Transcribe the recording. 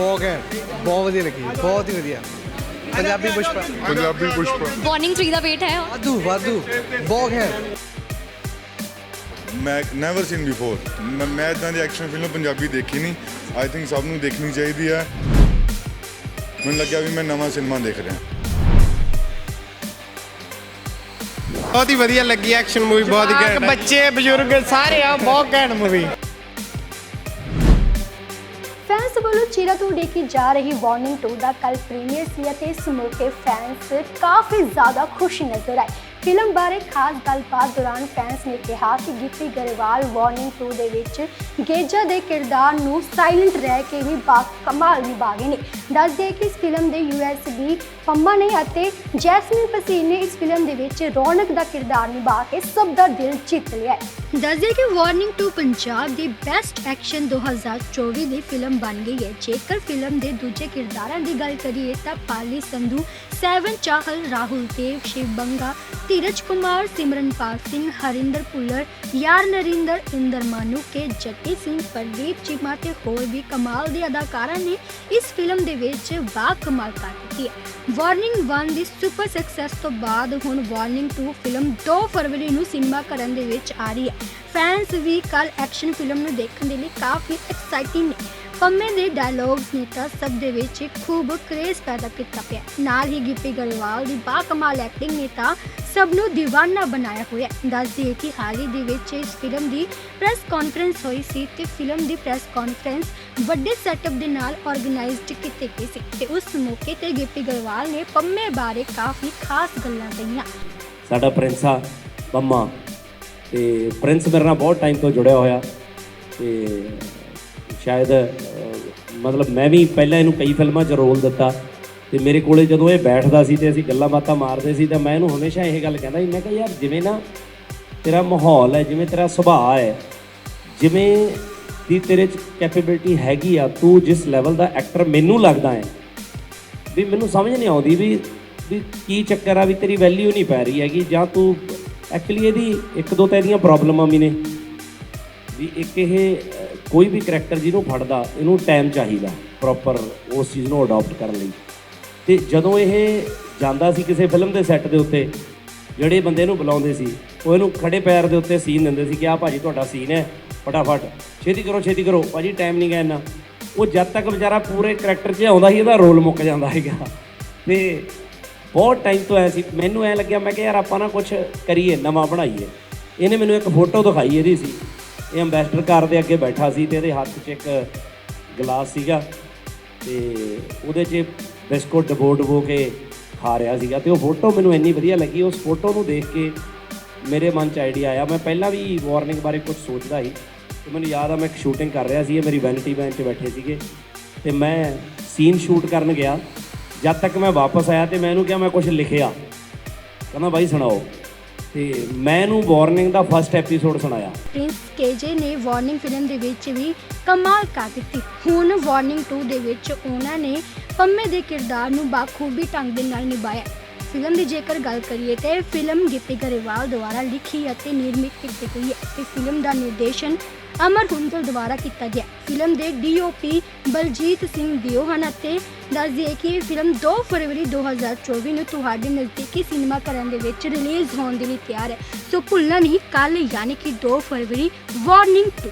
ਬਹੁਤ ਹੈ ਬਹੁਤ ਵਧੀਆ ਲੱਗੀ ਬਹੁਤ ਹੀ ਵਧੀਆ। ਪੰਜਾਬੀ ਪੁਸ਼ਪਾ। ਪੰਜਾਬੀ ਪੁਸ਼ਪਾ। ਵਾਰਨਿੰਗ 3 ਦਾ ਵੇਟ ਹੈ ਵਾਧੂ ਵਾਧੂ ਬਹੁਤ ਹੈ ਮੈਂ ਨੈਵਰ ਸੀਨ ਬਿਫੋਰ ਮੈਂ ਇਦਾਂ ਦੀ ਐਕਸ਼ਨ ਫਿਲਮ ਪੰਜਾਬੀ ਦੇਖੀ ਨਹੀਂ। ਆਈ ਥਿੰਕ ਸਭ ਨੂੰ ਦੇਖਣੀ ਚਾਹੀਦੀ ਹੈ। ਮੈਨੂੰ ਲੱਗਿਆ ਵੀ ਮੈਂ ਨਵਾਂ ਸਿਨੇਮਾ ਦੇਖ ਰਿਹਾ। ਬਹੁਤ ਹੀ ਵਧੀਆ ਲੱਗੀ ਐਕਸ਼ਨ ਮੂਵੀ ਬਹੁਤ ਹੀ ਘੈਂਟ ਬੱਚੇ ਬਜ਼ੁਰਗ ਸਾਰੇ ਆ ਬਹੁਤ ਘੈਂਟ ਮੂਵੀ ਵੱਲੋਂ ਚੀਰਾ ਤੋਂ ਡੇਕੀ ਜਾ ਰਹੀ ਵਾਰਨਿੰਗ 2 ਦਾ ਕੱਲ ਪ੍ਰੀਮੀਅਰ ਸੀ ਅਤੇ ਇਸ ਮੌਕੇ ਫੈਨਸ ਕਾਫੀ ਜ਼ਿਆਦਾ ਖੁਸ਼ ਨਜ਼ਰ ਆਏ। ਫਿਲਮ ਬਾਰੇ ਖਾਸ ਗੱਲਬਾਤ ਦੌਰਾਨ ਫੈਨਸ ਨੇ ਕਿਹਾ ਕਿ ਗਿੱਪੀ ਗਰੇਵਾਲ ਵਾਰਨਿੰਗ 2 ਦੇ ਵਿੱਚ ਗੇਜਾ ਦੇ ਕਿਰਦਾਰ ਨੂੰ ਸਾਇਲੈਂਟ ਰਹਿ ਕੇ ਹੀ ਬਾ ਕਮਾਲ ਨਿਭਾਗੇ ਨੇ। ਦੱਸ ਦਈਏ ਕਿ ਇਸ ਫਿਲਮ ਦੇ ਯੂਐਸਬੀ ਪੰਮਾ ਨੇ ਅਤੇ ਜੈਸਮਿਨ ਪਸੀਨ ਨੇ ਇਸ ਫਿਲਮ ਦੇ ਵਿੱਚ ਰੌਣਕ ਦਾ ਕਿਰਦਾਰ ਨਿਭਾ ਕੇ ਸਭ ਦਾ ਦਿਲ ਜਿੱਤ ਲਿਆ ਹੈ। ਦੱਸਦੇ ਕਿ ਵਾਰਨਿੰਗ ਟੂ ਪੰਜਾਬ ਦੀ ਬੈਸਟ ਐਕਸ਼ਨ 2024 ਦੀ ਫਿਲਮ ਬਣ ਗਈ ਹੈ। ਜੇਕਰ ਫਿਲਮ ਦੇ ਦੂਜੇ ਕਿਰਦਾਰਾਂ ਦੀ ਗੱਲ ਕਰੀਏ ਤਾਂ ਪਾਲੀ ਸੰਧੂ, ਸੈਵਨ ਚਾਹਲ, ਰਾਹੁਲ ਦੇਵ, ਸ਼ਿਵ ਬੰਗਾ ਧੀਰਜ ਕੁਮਾਰ ਸਿਮਰਨਪਾਲ ਸਿੰਘ, ਹਰਿੰਦਰ ਪੁੱਲਰ ਯਾਰ ਨਰਿੰਦਰ, ਇੰਦਰ ਮਾਨੂਕੇ ਜੱਟੀ ਸਿੰਘ ਪ੍ਰਦੀਪ ਚੀਮਾ ਤੇ ਹੋਰ ਵੀ ਕਮਾਲ ਦੇ ਅਦਾਕਾਰਾਂ ਨੇ ਇਸ ਫਿਲਮ ਦੇ ਵਿੱਚ ਬਾ ਕਮਾਲ ਕਰ ਦਿੱਤੀ ਹੈ। ਵਾਰਨਿੰਗ 1 ਦੀ ਸੁਪਰ ਸਕਸੈਸ ਤੋਂ ਬਾਅਦ ਹੁਣ ਵਾਰਨਿੰਗ 2 ਫਿਲਮ 2 ਫਰਵਰੀ ਨੂੰ ਸਿਨੇਮਾ ਕਰਨ ਦੇ ਵਿੱਚ ਆ ਰਹੀ ਹੈ। ਫੈਨਸ ਵੀ ਕੱਲ ਐਕਸ਼ਨ ਫਿਲਮ ਨੂੰ ਦੇਖਣ ਦੇ ਲਈ ਕਾਫੀ ਐਕਸਾਈਟਿੰਗ ਨੇ। ਪੰਮੇ ਦੇ ਡਾਇਲੌਗਸ ਨੇ ਤਾਂ ਸਭ ਦੇ ਵਿੱਚ ਖੂਬ ਕ੍ਰੇਜ਼ ਪੈਦਾ ਕੀਤਾ ਪਿਆ। ਨਾਲ ਹੀ ਗਿੱਪੀ ਗਰੇਵਾਲ ਦੀ ਬਾਕਮਾਲ ਐਕਟਿੰਗ ਨੇ ਤਾਂ ਸਭ ਨੂੰ دیਵਾਨਾ ਬਣਾਇਆ ਹੋਇਆ ਦੱਸ ਦਈਏ ਕਿ ਹਾਲ ਹੀ ਦੇ ਵਿੱਚ ਇਸ ਫਿਲਮ ਦੀ ਪ੍ਰੈਸ ਕਾਨਫਰੰਸ ਹੋਈ ਸੀ ਤੇ ਫਿਲਮ ਦੀ ਪ੍ਰੈਸ ਕਾਨਫਰੰਸ ਵੱਡੇ ਸੈਟਅਪ ਦੇ ਨਾਲ ਆਰਗੇਨਾਈਜ਼ਡ ਕੀਤੀ ਗਈ ਸੀ ਤੇ ਉਸ ਮੌਕੇ ਤੇ ਗਿੱਪੀ ਗਰੇਵਾਲ ਨੇ ਪੰਮੇ ਬਾਰੇ ਕਾਫੀ ਖਾਸ ਗੱਲਾਂ ਕਹੀਆਂ। ਸਾਡਾ ਪ੍ਰਿੰਸ ਆ ਤੇ ਪ੍ਰਿੰਸ ਮੇਰੇ ਨਾਲ ਬਹੁਤ ਟਾਈਮ ਤੋਂ ਜੁੜਿਆ ਹੋਇਆ। ਤੇ ਸ਼ਾਇਦ ਮਤਲਬ ਮੈਂ ਵੀ ਪਹਿਲਾਂ ਇਹਨੂੰ ਕਈ ਫਿਲਮਾਂ 'ਚ ਰੋਲ ਦਿੱਤਾ ਤੇ ਮੇਰੇ ਕੋਲੇ ਜਦੋਂ ਇਹ ਬੈਠਦਾ ਸੀ ਤੇ ਅਸੀਂ ਗੱਲਾਂ ਬਾਤਾਂ ਮਾਰਦੇ ਸੀ ਤਾਂ ਮੈਂ ਇਹਨੂੰ ਹਮੇਸ਼ਾ ਇਹ ਗੱਲ ਕਹਿੰਦਾ ਸੀ, ਮੈਂ ਕਿਹਾ ਯਾਰ ਜਿਵੇਂ ਨਾ ਤੇਰਾ ਮਾਹੌਲ ਹੈ, ਜਿਵੇਂ ਤੇਰਾ ਸੁਭਾਅ ਹੈ, ਜਿਵੇਂ ਦੀ ਤੇਰੇ 'ਚ ਕੈਪੇਬਿਲਿਟੀ ਹੈਗੀ ਆ, ਤੂੰ ਜਿਸ ਲੈਵਲ ਦਾ ਐਕਟਰ ਮੈਨੂੰ ਲੱਗਦਾ ਹੈ, ਵੀ ਮੈਨੂੰ ਸਮਝ ਨਹੀਂ ਆਉਂਦੀ ਵੀ ਵੀ ਕੀ ਚੱਕਰ ਆ ਵੀ ਤੇਰੀ ਵੈਲਿਊ ਨਹੀਂ ਪੈ ਰਹੀ ਹੈਗੀ ਜਾਂ ਤੂੰ ਐਕਚੁਅਲੀ ਇਹਦੀ ਇੱਕ ਦੋ ਤਾਂ ਇਹਦੀਆਂ ਪ੍ਰੋਬਲਮਾਂ ਵੀ ਨੇ, ਵੀ ਇੱਕ ਇਹ ਕੋਈ ਵੀ ਕਰੈਕਟਰ ਜਿਹਨੂੰ ਫੜਦਾ, ਇਹਨੂੰ ਟਾਈਮ ਚਾਹੀਦਾ ਪ੍ਰੋਪਰ ਉਸ ਚੀਜ਼ ਨੂੰ ਅਡਾਪਟ ਕਰਨ ਲਈ। ਤੇ ਜਦੋਂ ਇਹ ਜਾਂਦਾ ਸੀ ਕਿਸੇ ਫਿਲਮ ਦੇ ਸੈੱਟ ਦੇ ਉੱਤੇ, ਜਿਹੜੇ ਬੰਦੇ ਨੂੰ ਬੁਲਾਉਂਦੇ ਸੀ, ਉਹ ਇਹਨੂੰ ਖੜੇ ਪੈਰ ਦੇ ਉੱਤੇ ਸੀਨ ਦਿੰਦੇ ਸੀ ਕਿ ਆਹ ਭਾਜੀ ਤੁਹਾਡਾ ਸੀਨ ਹੈ, ਫਟਾਫਟ। ਛੇਤੀ ਕਰੋ ਛੇਤੀ ਕਰੋ, ਭਾਜੀ ਟਾਈਮ ਨਹੀਂ ਗਾ ਇੰਨਾ। ਉਹ ਜਦ ਤੱਕ ਵਿਚਾਰਾ ਪੂਰੇ ਕਰੈਕਟਰ 'ਚ ਆਉਂਦਾ ਸੀ, ਇਹਦਾ ਰੋਲ ਮੁੱਕ ਜਾਂਦਾ ਹੈਗਾ ਤੇ ਬਹੁਤ ਟਾਈਮ ਤੋਂ ਐ ਸੀ, ਮੈਨੂੰ ਐ ਲੱਗਿਆ, ਮੈਂ ਕਿ ਯਾਰ ਆਪਾਂ ਨਾ ਕੁਝ ਕਰੀਏ, ਨਵਾਂ ਬਣਾਈਏ। ਇਹਨੇ ਮੈਨੂੰ ਇੱਕ ਫੋਟੋ ਦਿਖਾਈ ਇਹਦੀ ਸੀ। ਇਹ ਅੰਬੈਸਡਰ ਕਾਰ ਦੇ ਅੱਗੇ ਬੈਠਾ ਸੀ ਤੇ ਇਹਦੇ ਹੱਥ 'ਚ ਇੱਕ ਗਲਾਸ ਸੀਗਾ ਤੇ ਉਹਦੇ 'ਚ ਬਿਸਕੁਟ ਡਬੋ ਡਬੋ ਕੇ ਖਾ ਰਿਹਾ ਸੀਗਾ ਤੇ ਉਹ ਫੋਟੋ ਮੈਨੂੰ ਇੰਨੀ ਵਧੀਆ ਲੱਗੀ, ਉਸ ਫੋਟੋ ਨੂੰ ਦੇਖ ਕੇ ਮੇਰੇ ਮਨ 'ਚ ਆਈਡੀਆ ਆਇਆ। ਮੈਂ ਪਹਿਲਾਂ ਵੀ ਵਾਰਨਿੰਗ ਬਾਰੇ ਕੁਝ ਸੋਚਦਾ ਸੀ ਤੇ ਮੈਨੂੰ ਯਾਦ ਆ, ਮੈਂ ਇੱਕ ਸ਼ੂਟਿੰਗ ਕਰ ਰਿਹਾ ਸੀ, ਇਹ ਮੇਰੀ ਵੈਨਿਟੀ ਵੈਨ 'ਚ ਬੈਠੇ ਸੀਗੇ ਤੇ ਮੈਂ ਸੀਨ ਸ਼ੂਟ ਕਰਨ ਗਿਆ। ਜਦ ਤੱਕ ਮੈਂ ਵਾਪਸ ਆਇਆ ਤੇ ਮੈਂ ਇਹਨੂੰ ਕਿਹਾ, ਮੈਂ ਕੁਝ ਲਿਖਿਆ। ਕਹਿੰਦਾ, ਬਾਈ, ਸੁਣਾਓ। ਤੇ ਮੈਂ ਇਹਨੂੰ ਵਾਰਨਿੰਗ ਦਾ ਫਸਟ ਐਪੀਸੋਡ ਸੁਣਾਇਆ। ਪ੍ਰਿੰਸ ਕੇਜੇ ਨੇ ਵਾਰਨਿੰਗ ਫਿਲਮ ਦੇ ਵਿੱਚ ਵੀ ਕਮਾਲ ਕਰ ਦਿੱਤੀ। ਹੁਣ ਵਾਰਨਿੰਗ 2 ਦੇ ਵਿੱਚ ਉਹਨਾਂ ਨੇ ਪੰਮੇ ਦੇ ਕਿਰਦਾਰ ਨੂੰ ਬਾਖੂਬੀ ਢੰਗ ਦੇ ਨਾਲ ਨਿਭਾਇਆ। ਫਿਲਮ ਦੀ ਜੇਕਰ ਗੱਲ ਕਰੀਏ ਤੇ ਫਿਲਮ ਗਿੱਪੀ ਗਰੇਵਾਲ ਦੁਆਰਾ ਲਿਖੀ ਅਤੇ ਨਿਰਮਿਤ ਕੀਤੀ ਗਈ ਹੈ। ਤੇ ਫਿਲਮ ਦਾ ਨਿਰਦੇਸ਼ਨ ਅਮਰ ਹੁੰਦਲ ਦੁਆਰਾ ਕੀਤਾ ਗਿਆ। ਫਿਲਮ ਦੇ ਡੀਓਪੀ ਬਲਜੀਤ ਸਿੰਘ ਦਿਓ ਹਨ ਅਤੇ ਦੱਸ ਦਈਏ ਕਿ ਇਹ ਫਿਲਮ 2 ਫਰਵਰੀ 2024 ਨੂੰ ਤੁਹਾਡੇ ਨਜ਼ਦੀਕੀ ਸਿਨੇਮਾ ਘਰਾਂ ਦੇ ਵਿੱਚ ਰਿਲੀਜ਼ ਹੋਣ ਦੇ ਲਈ ਤਿਆਰ ਹੈ। ਸੋ ਭੁੱਲਣਾ ਨਹੀਂ ਕੱਲ ਯਾਨੀ ਕਿ 2 ਫਰਵਰੀ ਵਾਰਨਿੰਗ 2